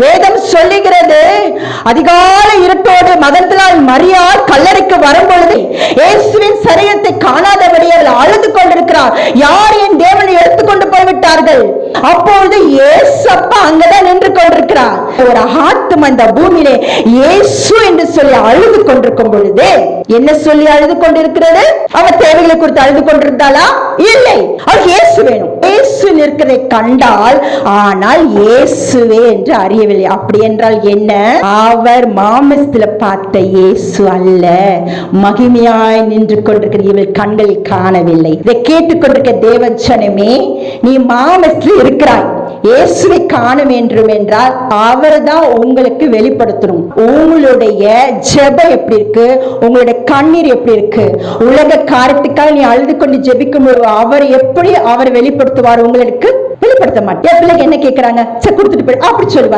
வேதம் சொல்லுகிறது. அதிகால இருட்டோடு மதத்திலால் மரியாள் கல்லறைக்கு வரும் இயேசுவின் சரீரத்தை காணாதபடி அவள் அழுது கொண்டிருக்கிறார் யார் என் தேவனை எடுத்துக்கொண்டு போய்விட்டார்கள்? அப்பொழுது இயேசப்பா அங்கதான் கொண்டிருக்கிறார் ஒரு ஆத்மா அந்த பூமியிலே இயேசு என்று சொல்லி அழுது கொண்டிருக்கும் பொழுது என்ன சொல்லி அழுது கொண்டிருக்கிறது? அவர் தேவைகளை குறித்து அழுது கொண்டிருந்தாளா இல்லை. அவளுக்கு இயேசு வேணும். இயேசு நிற்கிறதை கண்டால் ஆனால் இயேசுவே என்று அறியவில்லை. அப்படி என்றால் என்ன? அவர் மாமசத்துல பார்த்த இயேசு அல்ல. மகிமையாய் நின்று கொண்டிருக்கிற இவள் கண்களில் காணவில்லை. இதை கேட்டுக்கொண்டிருக்க தேவச்சனமே நீ மாமசத்தில் இருக்கிறாய். இயேசுவை காண வேண்டும் என்றால் அவர் தான் உங்களுக்கு வெளிப்படுத்தணும். உங்களுடைய ஜெபம் எப்படி இருக்கு? உங்களுடைய கண்ணீர் எப்படி இருக்கு? உலக காரியத்துக்காக நீ அழுது கொண்டு ஜெபிக்கும் அவர் எப்படி அவர் வெளிப்படுத்துவார்? உங்களுக்கு வெளிப்படுத்த மாட்டேன். பிள்ளைங்க என்ன கேட்கிறாங்க சரி கொடுத்துட்டு போய் அப்படி சொல்லுவார்.